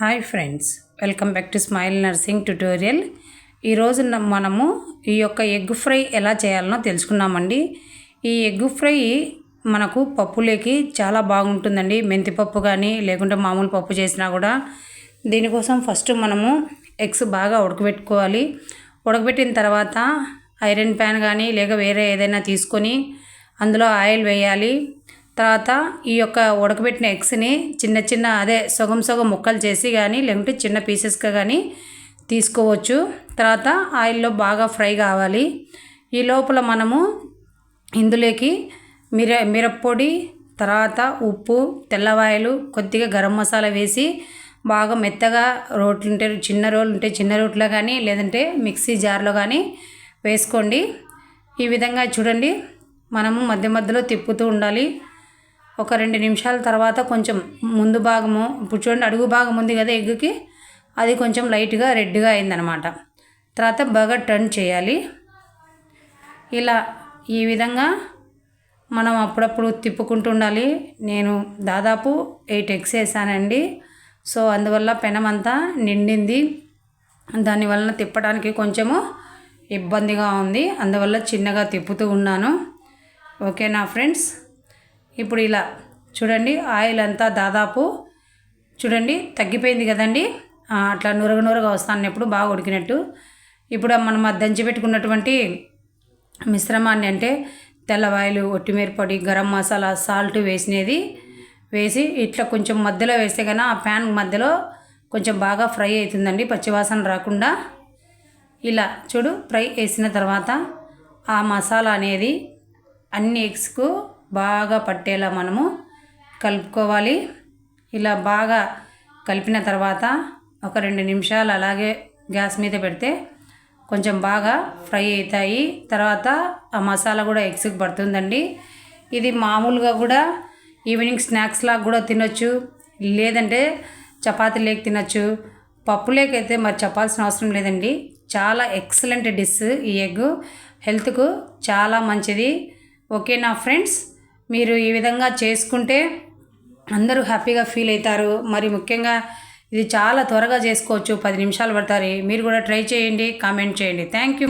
Hi friends welcome back to smile nursing tutorial. ఈరోజు మనము ఈ యొక్క ఎగ్ ఫ్రై ఎలా చేయాలనో తెలుసుకున్నామండి. ఈ ఎగ్ ఫ్రై మనకు పప్పులోకి చాలా బాగుంటుందండి. మెంతిపప్పు కానీ లేకుంటే మామూలు పప్పు చేసినా కూడా. దీనికోసం ఫస్ట్ మనము ఎగ్స్ బాగా ఉడకబెట్టుకోవాలి. ఉడకబెట్టిన తర్వాత ఐరన్ ప్యాన్ కానీ లేక వేరే ఏదైనా తీసుకొని అందులో ఆయిల్ వేయాలి. తర్వాత ఈ యొక్క ఉడకబెట్టిన ఎగ్స్ని చిన్న చిన్న అదే సగం సగం ముక్కలు చేసి కానీ లేకుంటే చిన్న పీసెస్గా కానీ తీసుకోవచ్చు. తర్వాత ఆయిల్లో బాగా ఫ్రై కావాలి. ఈ లోపల మనము ఇందులోకి మిర మిరప్పొడి తర్వాత ఉప్పు తెల్లవాయలు కొద్దిగా గరం మసాలా వేసి బాగా మెత్తగా రోట్లు ఉంటే చిన్న రోలు ఉంటే చిన్న రోట్లో కానీ లేదంటే మిక్సీ జార్లో కానీ వేసుకోండి. ఈ విధంగా చూడండి. మనము మధ్య మధ్యలో తిప్పుతూ ఉండాలి. ఒక రెండు నిమిషాల తర్వాత కొంచెం ముందు భాగము ఇప్పుడు చూడండి అడుగు భాగం ఉంది కదా ఎగ్గుకి అది కొంచెం లైట్గా రెడ్గా అయిందనమాట. తర్వాత బాగా టర్న్ చేయాలి. ఇలా ఈ విధంగా మనం అప్పుడప్పుడు తిప్పుకుంటూ ఉండాలి. నేను దాదాపు ఎయిట్ ఎగ్స్ వేసానండి. సో అందువల్ల పెనం అంతా నిండింది. దానివల్ల తిప్పడానికి కొంచెము ఇబ్బందిగా ఉంది. అందువల్ల చిన్నగా తిప్పుతూ ఉన్నాను. ఓకేనా ఫ్రెండ్స్? ఇప్పుడు ఇలా చూడండి ఆయిల్ అంతా దాదాపు చూడండి తగ్గిపోయింది కదండి. అట్లా నురగ నురగ వస్తానప్పుడు బాగా ఉడికినట్టు. ఇప్పుడు మనం దంచి పెట్టుకున్నటువంటి మిశ్రమాన్ని అంటే తెల్లవాయలు ఒట్టిమిరపొడి గరం మసాలా సాల్ట్ వేసినది వేసి ఇట్లా కొంచెం మధ్యలో వేస్తే కన్నా ఆ ప్యాన్ మధ్యలో కొంచెం బాగా ఫ్రై అవుతుందండి పచ్చివాసన రాకుండా. ఇలా చూడు ఫ్రై వేసిన తర్వాత ఆ మసాలా అనేది అన్ని ఎగ్స్కు బాగా పట్టేలా మనము కలుపుకోవాలి. ఇలా బాగా కలిపిన తర్వాత ఒక రెండు నిమిషాలు అలాగే గ్యాస్ మీద పెడితే కొంచెం బాగా ఫ్రై అవుతాయి. తర్వాత ఆ మసాలా కూడా ఎగ్స్కి పడుతుందండి. ఇది మామూలుగా కూడా ఈవినింగ్ స్నాక్స్ లాగా కూడా తినొచ్చు. లేదంటే చపాతీ లేక తినొచ్చు. పప్పు లేకైతే మరి చెప్పాల్సిన అవసరం లేదండి. చాలా ఎక్సలెంట్ డిష్ ఈ ఎగ్. హెల్త్కు చాలా మంచిది. ఓకేనా ఫ్రెండ్స్? మీరు ఈ విధంగా చేసుకుంటే అందరూ హ్యాపీగా ఫీల్ అవుతారు. మరి ముఖ్యంగా ఇది చాలా త్వరగా చేసుకోవచ్చు. పది నిమిషాలు పడతారు. మీరు కూడా ట్రై చేయండి కామెంట్ చేయండి. Thank you.